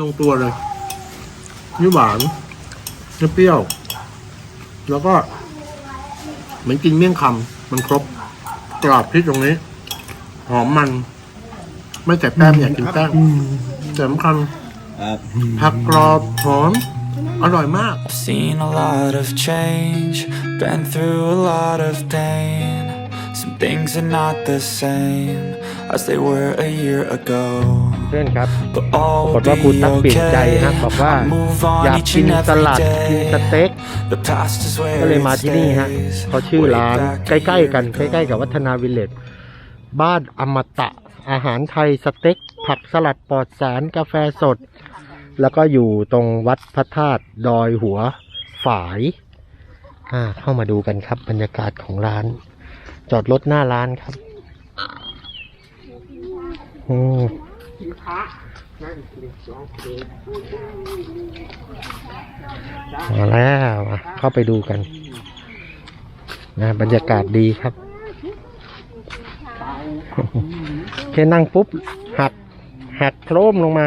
ลงตัวเลยนี่หวานนี่เปรี้ยว แล้วก็ เหมือนกินเมี่ยงคำมันครบกรอบพริกตรงนี้ หอมมัน ไม่ใส่แป้งอยากกินแป้งแต่สำคัญครับผักกรอบหอม อร่อยมาก I've seen a lot of change, been through a lot of pain. Some things are not the same as they were a year ago. เพื่อนครับ But all ปราก will ฏว่าคุณ be ตั๊กเปลี่ยนใจ okay. ฮะบอกว่า I move อยา on ก each กิน and ส every ลัดกินส day. เต็ก The past is ก็ where เลยมา it ที่นี่ฮะ stays. เขาชื่อ Way ร้าน back ใกล้ๆกัน years ใกล้ๆกับวัฒนาวิลเลจบ้านอมตะอาหารไทยสเต็ก ผักสลัดปลอดสารกาแฟสด แล้วก็อยู่ตรงวัดพระธาตุดอยหัวฝายอ่าเข้ามาดูกันครับบรรยากาศของร้าน จอดรถหน้าร้านครับ อืม มาแล้วเข้าไปดูกันนะบรรยากาศดีครับแค่นั่งปุ๊บ หัก หักโครมลงมา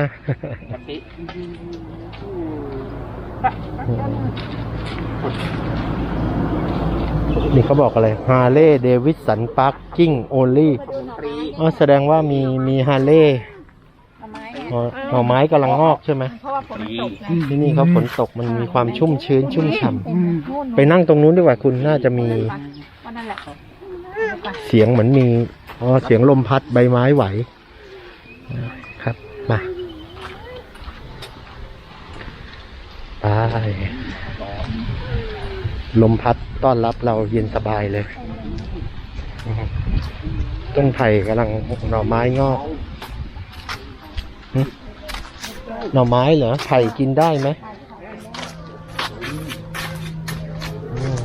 นี่เขาบอกอะไรฮาร์เลย์เดวิสันพาร์คกิ้งโอลี่อ๋อแสดงว่ามีมีฮาร์เลย์ หน่อไม้ไงหน่อไม้กำลังงอกใช่ไหมเพราะว่าฝนตกไงที่นี่เขาฝนตกมันมีความชุ่มชื้นชุ่มฉ่นู่นำไปนั่งตรงนู้นดีกว่าคุณน่าจะมีก็นั่นแหละเสียงเหมือนมีอ๋อเสียงลมพัดใบไม้ไหวครับมาไปลมพัดต้อนรับเราเย็นสบายเลยอืมต้นไผ่กำลังหน่อไม้งอกหึ หน่อไม้เหรอไผ่กินได้ไหมอืม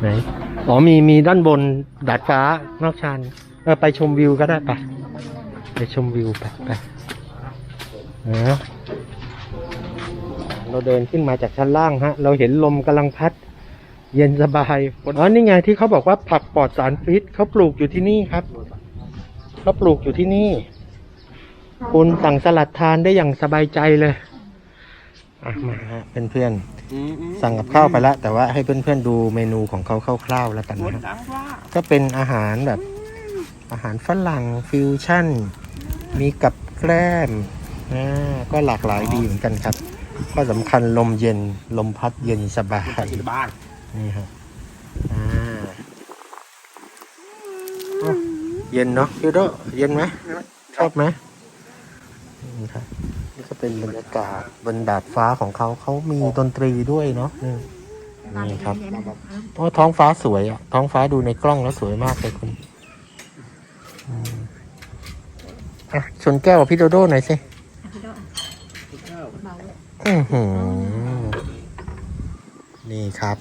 ไหนอ๋อมีมีด้านบนดาดฟ้านอกชานเออไปชมวิวก็ได้ปะไปชมวิวไปไปนะเราเดินขึ้นมาจากชั้นล่างฮะ เราเห็นลมกำลังพัด เย็นสบายอ๋อนี่ไงที่เขาบอกว่าผักปลอดสารพิษเขาปลูกอยู่ที่นี่ครับเขาปลูกอยู่ที่นี่ คุณสั่งสลัดทานได้อย่างสบายใจเลยอะมาฮะเพื่อนๆสั่งกับข้าวไปแล้วแต่ว่าให้เพื่อนๆดูเมนูของเขาคร่าวๆแล้วกันนะฮะก็เป็นอาหารแบบ อาหารฝรั่งฟิวชั่น มีกับแกล้มอ่าก็หลากหลายดีเหมือนกันครับข้อสำคัญลมเย็นลมพัดเย็นสบายบ้า นนี่ครับอ่าโอ้เย็นเนาะยูโดเย็นไหมชอบไหมนี่ครับนี่ก็เป็นบรรยากาศบนดาดฟ้าของเขาเขามีดนตรีด้วยเนาะนี่นี่ครับโอ้ท้องฟ้าสวยอะ ท้องฟ้าดูในกล้องแล้วสวยมากเลยคุณอืมอะชนแก้วกับพี่โดโด้หน่อยสิอื้อหือนี่ครับ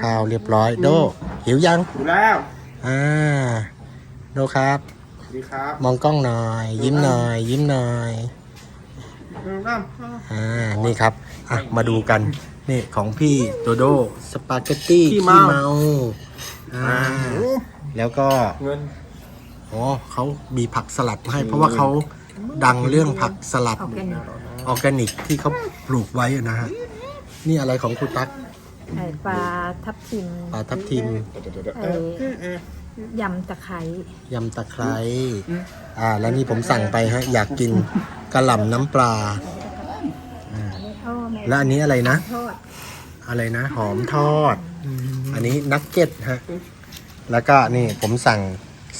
ข้าวเรียบร้อย โด หิวยังอยู่แล้วอ่า โดครับ สวัสดีครับมองกล้องหน่อย ยิ้มหน่อย ยิ้มหน่อยอ่า นี่ครับ อะ มาดูกัน นี่ของพี่โดโด สปาเกตตี้ขี้ขี้เมาเมาอ่า แล้วก็ เงิน อ๋อเขามีผักสลัดมาให้ เพราะว่าเขาดังเรื่องผักสลัด ออร์แกนิกออร์แกนิกที่เขาปลูกไว้อะนะฮะ นี่อะไรของคุณตั๊ก ไข่ปลาทับทิมปลาทับทิมไอ้ยำตะไคร้ยำตะไคร้อ่า แล้วนี่ผมสั่งไปฮะ อยากกินกระหล่ำน้ำปลาทอดและอันนี้อะไรนะ ทอดอะไรนะ หอมทอด อันนี้นักเก็ตฮะ แล้วก็นี่ผมสั่ง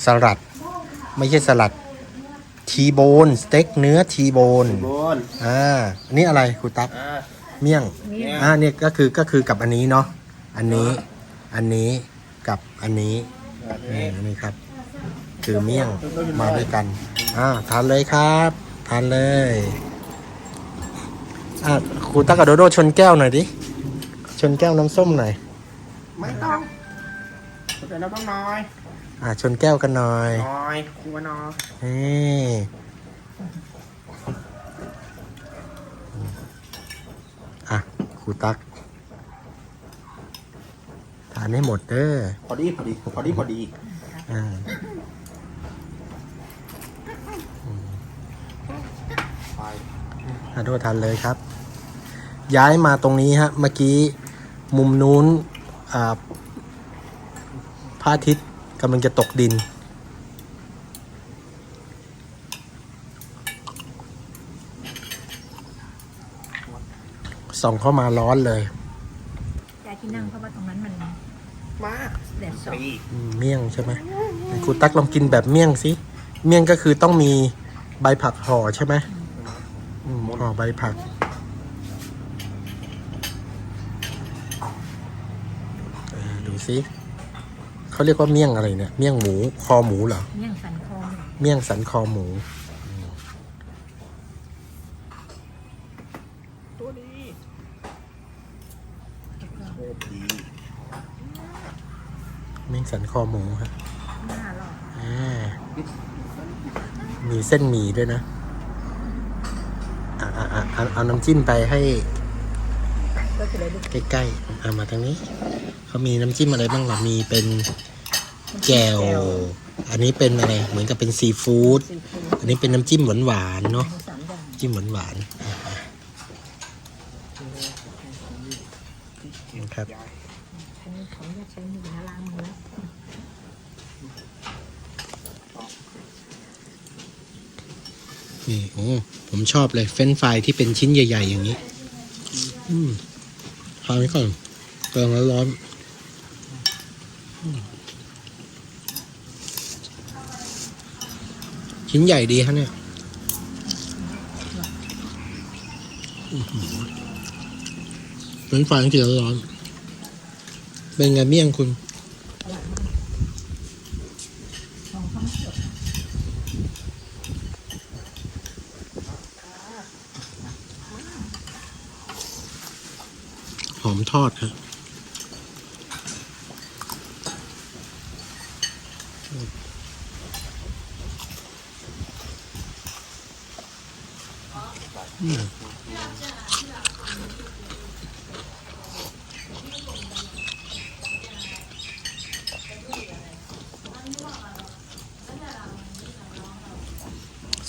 สลัด ไม่ใช่สลัด ทีโบน สเต็กเนื้อทีโบน บนอ่าอันนี้อะไรครูตั๊กอ่า เมี่ยงนี่อ่าเนี่ยก็คือก็คือกับอันนี้เนาะอันนี้อันนี้กับอันนี้นี่อันนี้ครับ คือเมี่ยงมาด้วยกันอ่าทานเลยครับทานเลยอ่าครูตั๊กกับโดโดชนแก้วหน่อยดิชนแก้วน้ำส้มหน่อยไม่ต้องแต่เราต้องน้อย อ่าชนแก้วกันหน่อยน้อยครัวน้อยนี่ อะครูตัก ทานให้หมดเด้อพอดีพอดีพอดีพอดีอ่าอาดูทานเลยครับ ย้ายมาตรงนี้ฮะ เมื่อกี้มุมนู้นอ่าพระอาทิตย์กำลังจะตกดิน ส่องเข้ามาร้อนเลยยายที่นั่งเพราะว่าตรงนั้นมันมาแดดส่องอืมเมี่ยงใช่ไหมไหนครูตักลองกินแบบเมี่ยงสิเมี่ยงก็คือต้องมีใบผักห่อใช่ไหมอืมห่อใบผัก เออดูสิเขาเรียกว่าเมี่ยงอะไรเนี่ย เมี่ยงหมู คอหมูเหรอ เนี่ยสันคอหมูเมี่ยงสันคอหมู เมี่ยง สันคอหมูครับหน้าหรอกอ่ามีเส้นหมี่ด้วยนะอะอะอะเอาเอาน้ำจิ้มไปให้ก็คือเลยลูกใกล้ๆเอามาทางนี้ เขามีน้ำจิ้มอะไรบ้างล่ะมีเป็นแจ่วอันนี้เป็นอะไร เหมือนกับเป็นซีฟู้ดซีฟู้ดอันนี้เป็นน้ำจิ้มหวานๆเนาะหมูสามอย่างจิ้มหวานๆอะนะครับ อันนี้ของอยากใช้มือนะล้างมือแล้ว นี่โอ้ผมชอบเลยเฟรนช์ฟที่เป็นชิ้นใหญ่ ๆ อย่างนี้ อืมทานไว้ก่อนกำลังร้อนอชิ้นใหญ่ดีฮะเนี่ยเฟรนช์ฟรายกินแล้วร้อน เป็นไงเมี่ยงคุณ ทอดครับ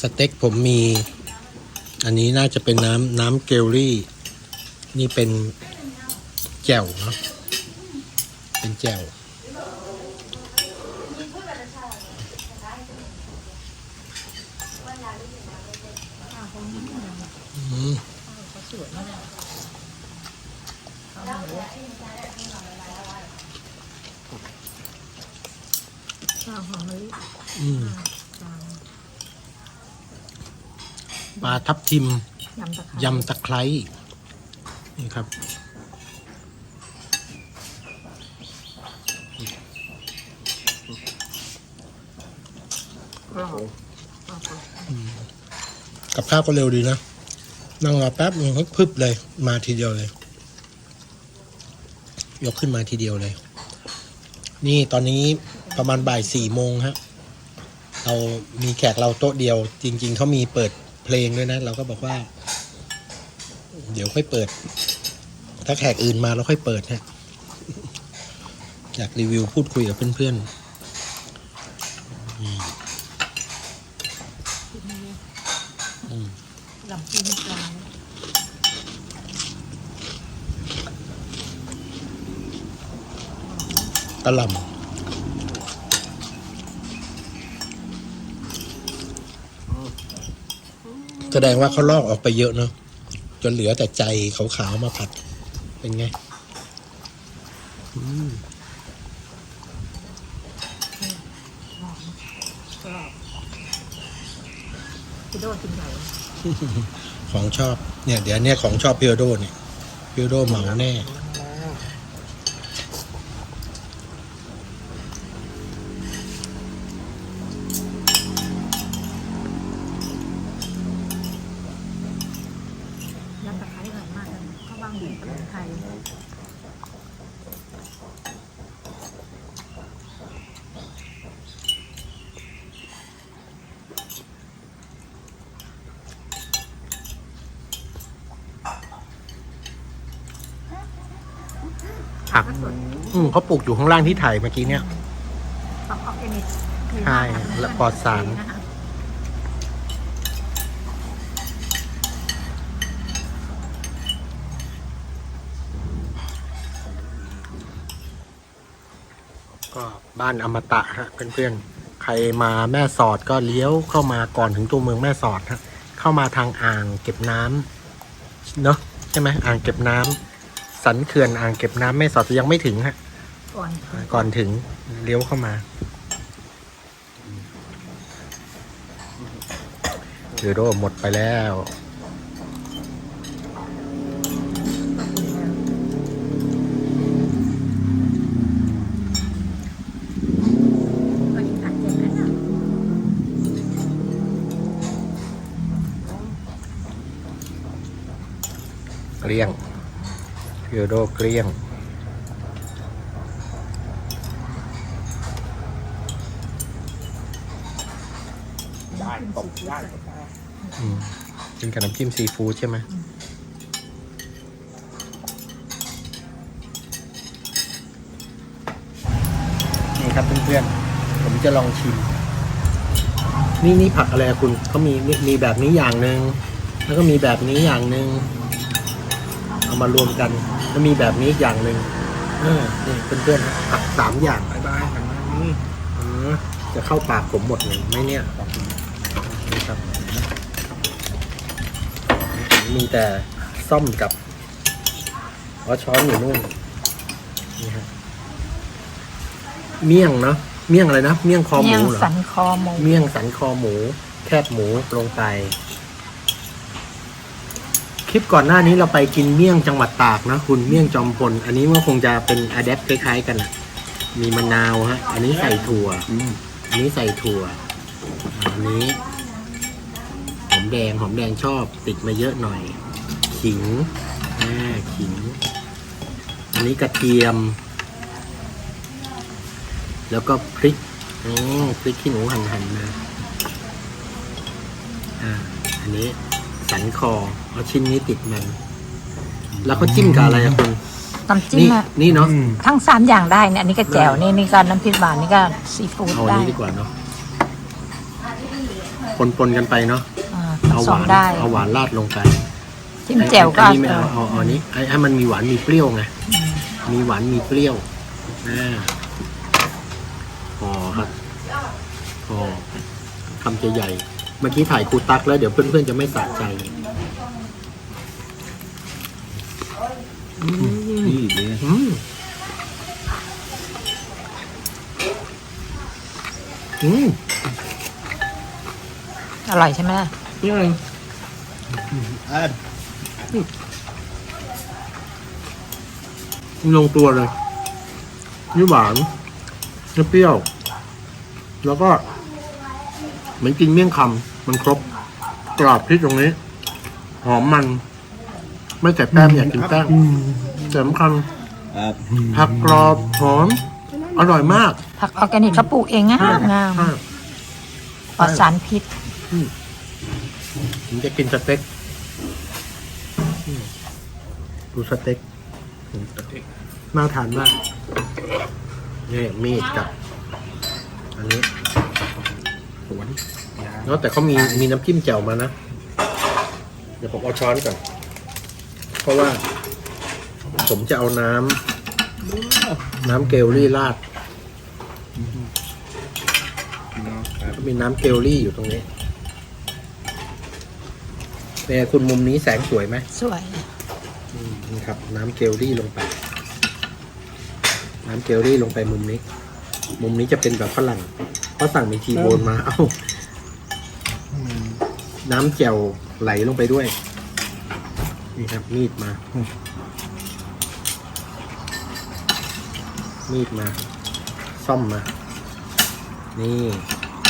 สเต็กผมมี อันนี้น่าจะเป็นน้ำน้ำเกลลี่ นี่เป็น แจ่วเนาะเป็นแจ่วอืมเขาสวยมากเอาหมูข้าวหอมมะลิอืมปลาปลาทับทิม ยำตะไคร้ยำตะไคร้นี่ครับ กับข้าวก็เร็วดีนะ นั่งรอแป๊บนึงก็พึบเลย มาทีเดียวเลย ยกขึ้นมาทีเดียวเลย นี่ตอนนี้ประมาณบ่ายสี่โมงฮะ เรามีแขกเราโต๊ะเดียว จริง ๆเขามีเปิดเพลงด้วยนะ เราก็บอกว่า เดี๋ยวค่อยเปิด ถ้าแขกอื่นมาเราค่อยเปิดฮะอยากรีวิวพูดคุยกับเพื่อนๆอืมอืม ลำปีนปลา กระหลำแสดงว่าเขาลอกออกไปเยอะเนาะจนเหลือแต่ใจขาวๆมาผัด เป็นไงอืมกรอบพี่โดกินใหญ่ของชอบเนี่ย เดี๋ยวเนี่ยของชอบพิโอโดเนี่ยพิโอโดเหมาแน่ ยำตะไคร้อร่อยมากเลยข้าวว่างหมูกระไทย อืมเขาปลูกอยู่ข้างล่างที่ถ่ายเมื่อกี้เนี่ยของออร์แกนิกใช่และปลอดสาร นะคะก็บ้านอมตะฮะเพื่อนๆ ใครมาแม่สอดก็เลี้ยวเข้ามาก่อนถึงตัวเมืองแม่สอดฮะเข้ามาทางอ่างเก็บน้ำเนาะใช่ไหมอ่างเก็บน้ำ สันเขื่อนอ่างเก็บน้ำแม่สอดยังไม่ถึงฮะ ก่อนก่อนถึงเลี้ยวเข้ามาเรือโดหมดไปแล้วก่อนอัดเจ็บกันอะเกลี้ยง เรือโดเกลี้ยง ได้ตบได้อืมกินกับน้ำจิ้มซีฟู้ดใช่ไหมนี่ครับเพื่อนๆ ผมจะลองชิม นี่นี่ผักอะไรอะคุณเขามีมีมีแบบนี้อย่างหนึ่งแล้วก็มีแบบนี้อย่างหนึ่งเอามารวมกัน แล้วมีแบบนี้อีกอย่างหนึ่งเออนี่เพื่อนๆผักสามอย่างบายบายหันมานี่อืมจะเข้าปากผมหมดเลยไหมเนี่ยนี่ครับมีแต่ซ่อมกับอ๋อช้อนอยู่นู่นนี่ฮะเมี่ยงเนาะเมี่ยงอะไรนะเมี่ยงคอหเมี่ยมูงเหรอ สันคอหมู เมี่ยงสันคอหมู แคบหมูลงไป คลิปก่อนหน้านี้เราไปกินเมี่ยงจังหวัดตากนะคุณเมี่ยงจอมพล อันนี้มันคงจะเป็นอะแดปคล้ายๆกันอะมีมะนาวฮะ อันนี้ใส่ถั่ว อันนี้ใส่ถั่ว อันนี้หอมแดงหอมแดงชอบติดมาเยอะหน่อย ขิงอ่าขิง อันนี้กระเทียม แล้วก็พริกอืมพริกขี้หนูหั่นๆมาอ่าอันนี้ สันคอเอาชิ้นนี้ติดมัน แล้วเขาจิ้มกับอะไรอะคุณน้ำจิ้มนี่อะนี่เนาะทั้งสามอย่างได้เนี่ยอันนี้ก็แจ่วนี่นี่ก็น้ำพริกหวานนี่ก็ซีฟู้ดเอาอันได้นี้ดีกว่าเนาะปนๆกันไปเนาะอ่าผเอาสหมวานได้เอาหวานราดลงไปจิ้มแจ่วก็อันนี้ไม่เอาเอาเอาอันนี้ไอ้ให้มันมีหวานมีเปรี้ยวไงอืมมีหวานมีเปรี้ยวอ่าพอครับพอคำใหญ่ๆ เมื่อกี้ถ่ายครูตักแล้วเดี๋ยวเพื่อนๆจะไม่สะใจอืมนี่เลยอืมอืมอร่อยใช่ไหมล่ะนี่ไงอะลงตัวเลยนี่หวานนี่เปรี้ยว แล้วก็ เหมือนกินเมี่ยงคำ มันครบกรอบพริกตรงนี้ หอมมัน ไม่ใส่แป้งอยากกินแป้งแต่สำคัญครับผักกรอบหอมอร่อยมากผักออร์แกนิกเขาปลูกเองงามงามใช่ปลอดสารพิษ ผมจะกินสเต็กอืมดูสเต็กน่าทานมากนี่มีดกับ อันนี้สวน ยางแล้วแต่เขามีมีน้ำจิ้มแจ่วมานะ เดี๋ยวผมเอาช้อนก่อน เพราะว่า ผมจะเอาน้ำน้ำเกลลี่ราดเนาะครับก็มีน้ำเกลลี่อยู่ตรงนี้เป็นไงคุณมุมนี้แสงสวยไหมสวยอืมนี่ครับ น้ำเกลลี่ลงไป น้ำเกลลี่ลงไปมุมนี้ มุมนี้จะเป็นแบบฝรั่งเพราะสั่งเป็นทีโบนมา เอ้า น้ำแจ่วไหลลงไปด้วย นี่ครับมีดมา มีดมา ซ่อมมา นี่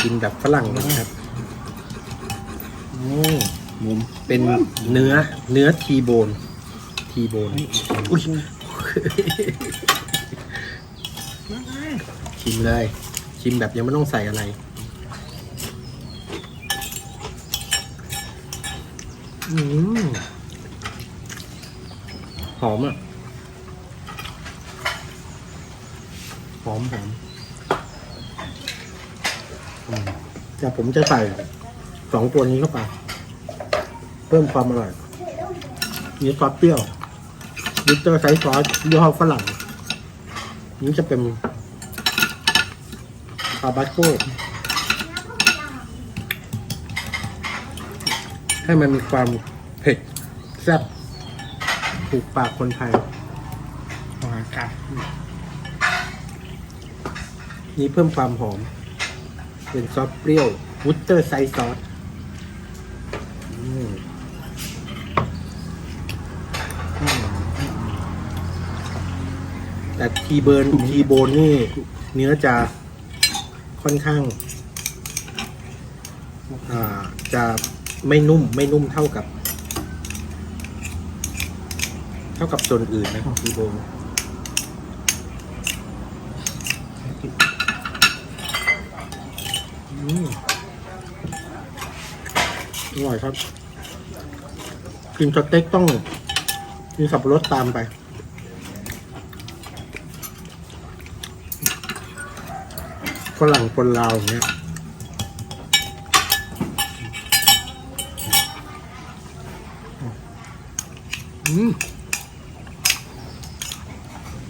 กินแบบฝรั่งนะครับนี่มุมเป็นเนื้อเนื้อทีโบน ทีโบนอุ้ยชิมเลย ชิมแบบยังไม่ต้องใส่อะไร อืม หอมอะ หอมหอมแต่ผมจะใส่สองตัวนี้เข้าไป เพิ่มความอร่อยนี่ซอสเปรี้ยววิเตอร์ไซส์ซอสยี่ห้อฝรั่ง นี่จะเป็นคาบาโก้ ให้มันมีความเผ็ดแซ่บถูกปากคนไทยอ๋อครับนี่เพิ่มความหอม เป็นซอสเปรี้ยววุตเตอร์ไซส์ซอสอืมอืมแต่ทีเบิร์นทีโบนนี่ เนื้อจะค่อนข้างอ่าจะ ไม่นุ่มไม่นุ่มเท่ากับ เท่ากับส่วนอื่นนะทีโบนอืมอร่อยครับ กินสเต็กต้องมีสับปะรดตามไปฝรั่งปนลาวเงี้ย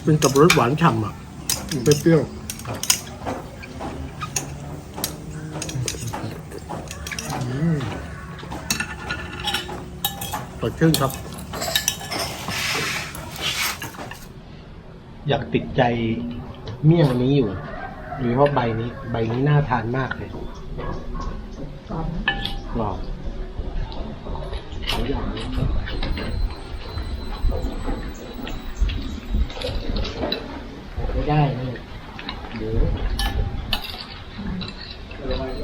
เป็นสับปะรดหวานฉ่ำอะเปรี้ยวๆสดชื่นครับ อยากติดใจเมี่ยงอันนี้อยู่โดยเฉพาะใบนี้ ใบนี้น่าทานมากเลย กรอบ กรอบไม่ได้นี่เดี๋ยว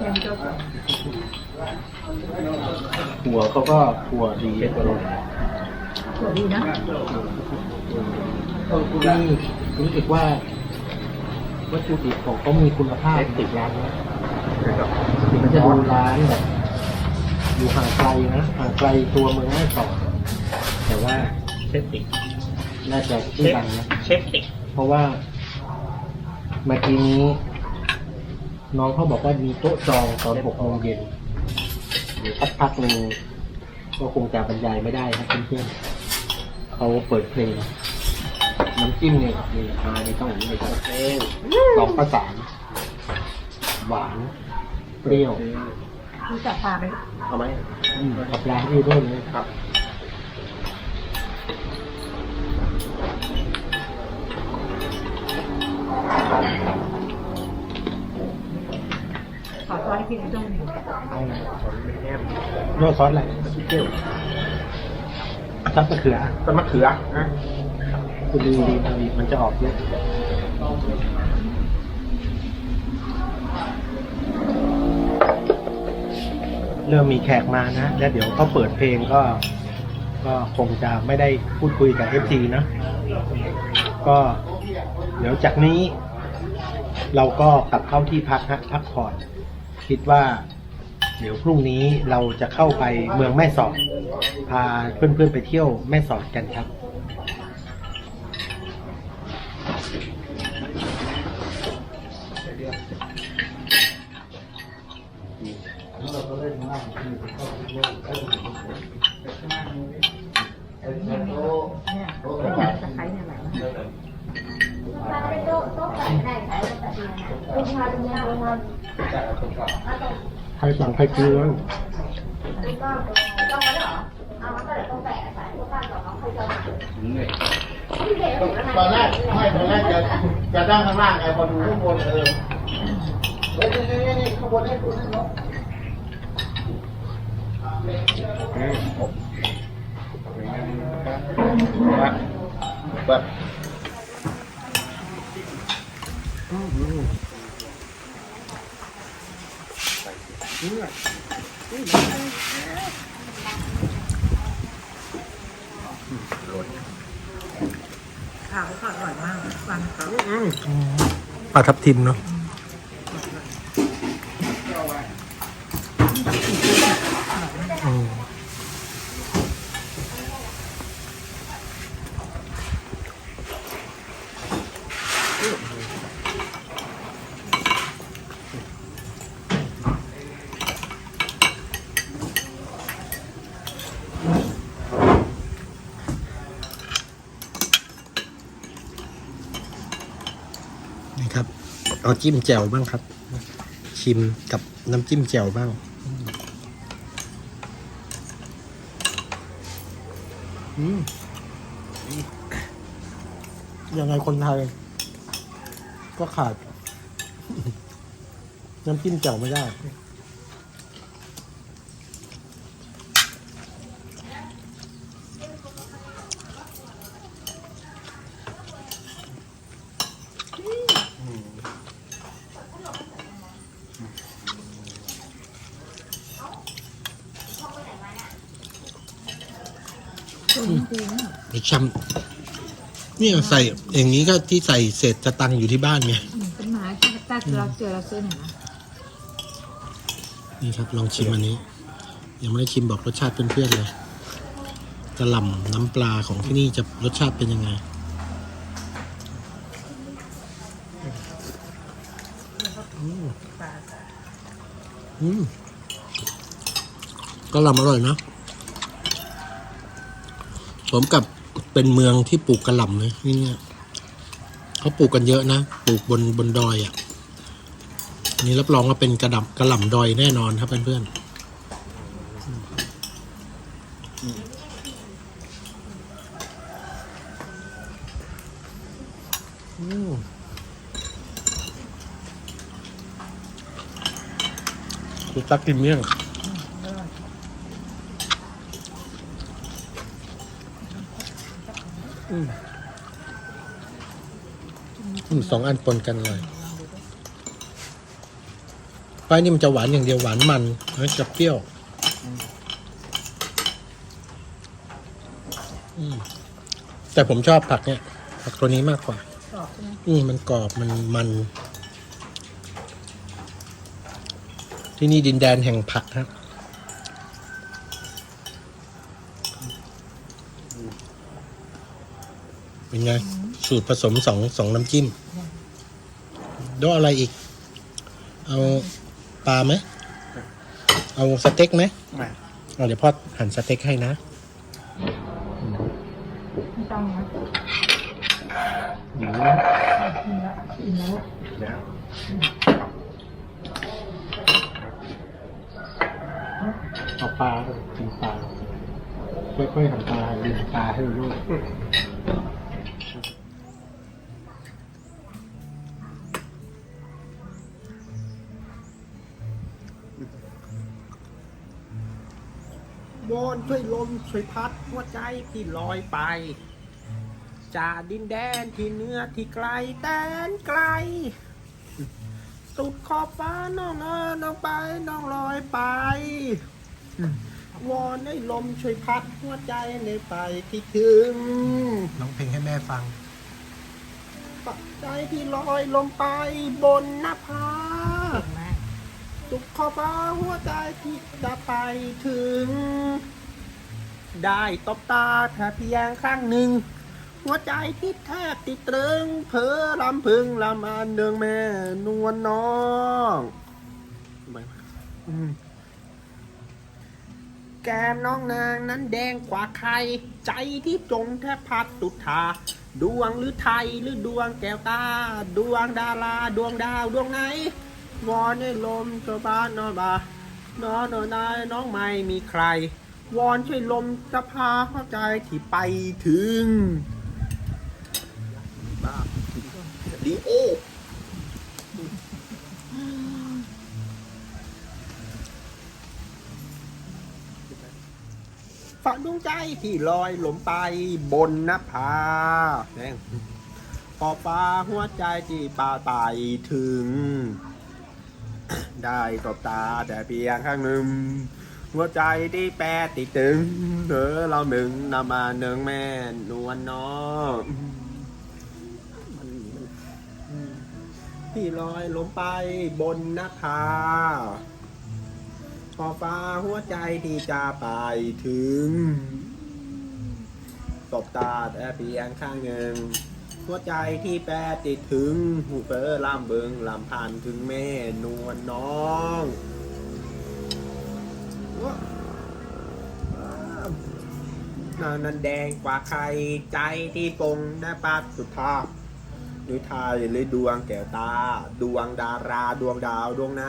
ยังก็ หัวเขา ก็หัวดีอร่อยสวดีนะนี่รู้สึกว่าวัตถุดิบของเขามีคุณภาพติดร้านนะมันจะดูร้านแบบอยู่ห่างไกลนะห่างไกลตัวเมืองแม่สอดแต่ว่าเชฟติดน่าจะชื่อดังนะเชฟติเพราะว่าเมื่อกี้นี้น้องเขาบอกว่ามีโต๊ะจองตอนหกโมงเย็นพักพักหนึ่ง ก็คงจะบรรยายไม่ได้ครับเพื่อนๆเขาเปิดเพลง น้ำจิ้มเนี่ยนี่มาในต้องอย่างนี้เลยครับเพลงสองประสานหวานเปรี้ยวรู้จักปลาไหมเอาไหมอืมกับร้านนี้ด้วยเลยครับ พี่หน่อยต้องนึ่งโยซอสอะไรซอสมะเขือต้นมะเขือนะคุณดูดีดีมันจะออกเยอะเริ่มมีแขกมานะ แล้วเดี๋ยวเขาเปิดเพลงก็ ก็คงจะไม่ได้พูดคุยกับเอฟทีนะ ก็เดี๋ยวจากนี้ เราก็กลับเข้าที่พักฮะพักผ่อน คิดว่า เดี๋ยวพรุ่งนี้เราจะเข้าไปเมืองแม่สอด พาเพื่อนๆไปเที่ยวแม่สอดกันครับ เนี่ยเป็นแบบตะไคร้เนี่ยไหลมา ใครสั่งใครกินเลยตอนแรกไม่ตอนแรกจะจะนั่งข้างล่างไงพอดูข้างบนเออเฮ้ยนี่นี่นี่ข้างบนนี่ดูนี่เนาะแบบ ข้าวเขาอร่อยมากฟันเขา ปลาทับทิมเนาะ นี่ครับ เอาจิ้มแจ่วบ้างครับ ชิมกับน้ำจิ้มแจ่วบ้าง อืมยังไงคนไทย ก็ขาด น้ำจิ้มแจ่วไม่ได้ มีชำนี่ใส่อย่างนี้ก็ที่ใส่เศษสตังค์อยู่ที่บ้านไงอืมเป็นหมาถ้าถ้าเราเจอเราซื้อหน่อยนะนี่ครับลองชิมอันนี้ ยังไม่ได้ชิมบอกรสชาติเพื่อนๆเลยกระหล่ำน้ำปลาของที่นี่จะรสชาติเป็นยังไงอืมกระหล่ำอร่อยนะ สมกับเป็นเมืองที่ปลูกกระหล่ำเลยที่เนี่ยเขาปลูกกันเยอะนะปลูกบนบนดอยอะนนี้รับรองว่าเป็นกระดับกระหล่ำดอยแน่นอนครับเพื่อนๆอืมคุณตักกินเมี่ยง อืมอืมสองอันปนกันเลยป้ายนี่มันจะหวานอย่างเดียวหวานมันแล้วจะเปรี้ยว อืมแต่ผมชอบผักเนี่ย ผักตัวนี้มากกว่า กรอบใช่ไหมอืมมันกรอบมันมัน ที่นี่ดินแดนแห่งผักฮะ เป็นไง สูตรผสมสองสองน้ำจิ้มแล้วอะไรอีก เอาปลาไหม เอาสเต็กไหมไม่เอาเดี๋ยวพ่อหั่นสเต็กให้นะไม่ต้องนะกินแล้วกินแล้วเอาปลากินปลาค่อยๆหั่นปลาลืมปลาให้ลูกว อนช่วยลมช่วยพัดหัวใจที่ลอยไป จากดินแดนที่เหนื้อที่ไกลแดนไกล สุดขอบฟ้าน้องเออน้องไปน้องลอยไป วอนให้ลมช่วยพัดหัวใจในไปที่ถึง ร้องเพลงให้แม่ฟัง ปักใจที่ลอยลงไปบนหน้าผาเก่งมาก สุขขอบฟ้าหัวใจที่จะไปถึง ได้ตบตาแค่เพียงครั้งหนึ่ง หัวใจที่แทบติดตรึง เพอลำพึงลำอันเนืองแม่นวลน้องแก้มน้องนางนั้นแดงกว่าใคร ใจที่จมแทบพัดตุทาดวงหรือไทยหรือดวงแก้วตา ดวงดาราดวงดาวดวงไหน วอนให้ลมเจ้าบ้านนอนบาน้องนอนนายน้องไม่มีใคร วอนช่วยลมจะพาเข้าใจที่ไปถึงบ้าดีโอฝันดวงใจที่ลอยหลมไปบนนภาแม่งขอบฟ้าหัวใจที่ป่าไปถึง ได้ตบตาแต่เพียงข้างหนึ่งหัวใจที่แปรติดตึงเธอเราหนึ่งนำมาหนึ่งแม่นวลน้องที่ลอยลงไปบนนภาขอฟ้าหัวใจที่จะไปถึงตบตาแต่เพียงข้างหนึ่ง หัวใจที่แปรติดถึงหูเฟอลำเบิงลำพันถึงแม่นวลน้องนานั้นแดงกว่าใครใจที่ปงได้ปัดสุดท้าหรือไทยหรือดวงแก้วตา ดวงดาราดวงดาวดวงไหน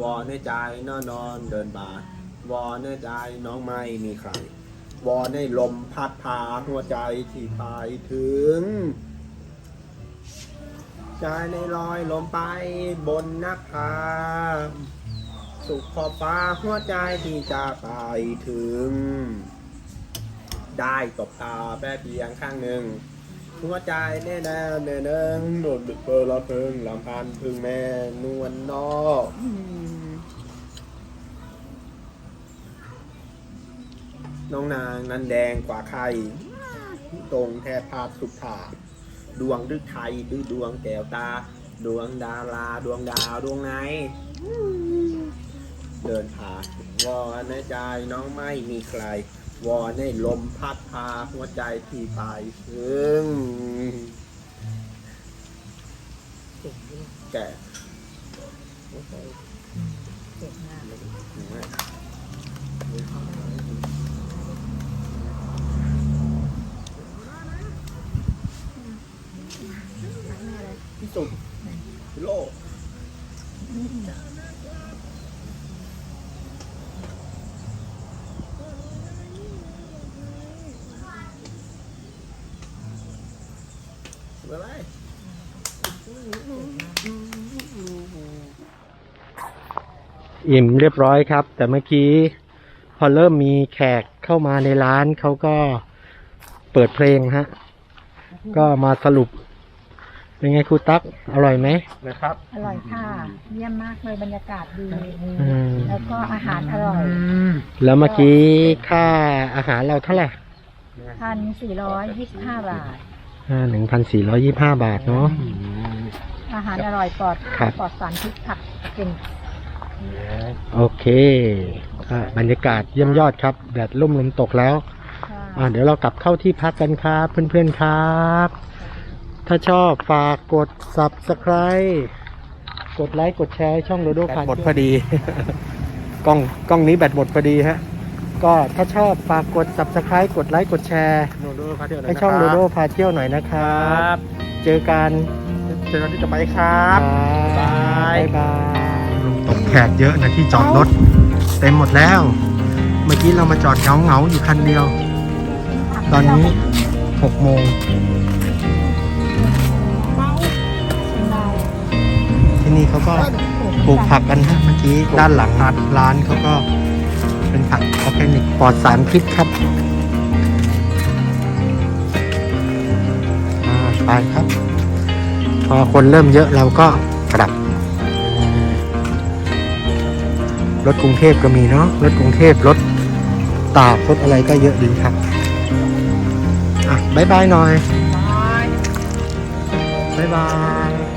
วอนในใจนอนนอนเดินบาดวอนในใจน้องไม่มีใคร วอนในลมพัดพาหัวใจที่ไปถึงใจในลอยลมไปบนนักพาสุขขอบฟ้าหัวใจที่จะไปถึง ได้ตบตาแป๊บเพียงข้างหนึ่งหัวใจแน่แน่แน่เนิงโดดเปิดละเพิงลำพันพึ่งแม่นวลนอก น้องนางนันแดงกว่าใครตรงแทบภาพสุดถาดวงดึกไทยดื้อดวงแก้วตา ดวงดาราดวงดาวดวงไหน เดินผ่านวอนในใจน้องไม่มีใคร วอนในลมพัดพาหัวใจที่ไปถึงแก่เจ็บมาก ที่ สุดในโลกอะไรอิ่มเรียบร้อยครับ แต่เมื่อกี้พอเริ่มมีแขกเข้ามาในร้านเขาก็เปิดเพลงฮะ ก็มาสรุป เป็นไงครูตั๊กอร่อยไหมนะครับ อร่อยค่ะ เยี่ยมมากเลยบรรยากาศดี อืมแล้วก็อาหารอร่อยแล้วเมื่อกี้ค่าอาหารเราเท่าไหร่พันสี่ร้อยยี่สิบห้าบาทหนึ่งพันสี่ร้อยี่ห้าบาทเนาะ อาหารอร่อยปลอดครับ ปลอดสารพิษผักกินโอเคก็บรรยากาศเยี่ยมยอดครับ แดดร่มลมตกแล้วค่ะอ่าเดี๋ยวเรากลับเข้าที่พักกันครับ เพื่อนๆครับ ถ้าชอบฝากกด subscribe กดไลค์กดแชร์ให้ช่องโดโดพาหมดพอดี กล้องกล้องนี้แบตหมดพอดีฮะ ก็ถ้าชอบฝากกด subscribe กดไลค์กดแชร์โนโดพาเที่ยวหน่อยให้นะช่องคโดรับโดพาเที่ยวหน่อยนะครัครับ บ เจอกันเจอกันที่ต่อไปครับบาบ๊ายยบายลมตกแขกเยอะนะที่จอดรถ เต็มหมดแล้ว เมื่อกี้เรามาจอดเงาเงาๆอยู่คันเดียว ตอนนี้หกโมง นี่เขาก็ปลูกผักกันฮะเมื่อกี้ด้านหลังร้านเขาก็เป็นผักออร์แกนิกปลอดสารพิษครับอ่าไปครับ พอคนเริ่มเยอะเราก็กลับรถกรุงเทพก็มีเนาะรถกรุงเทพรถตากรถอะไรก็เยอะดีครับอะบายบายหน่อยบายบาย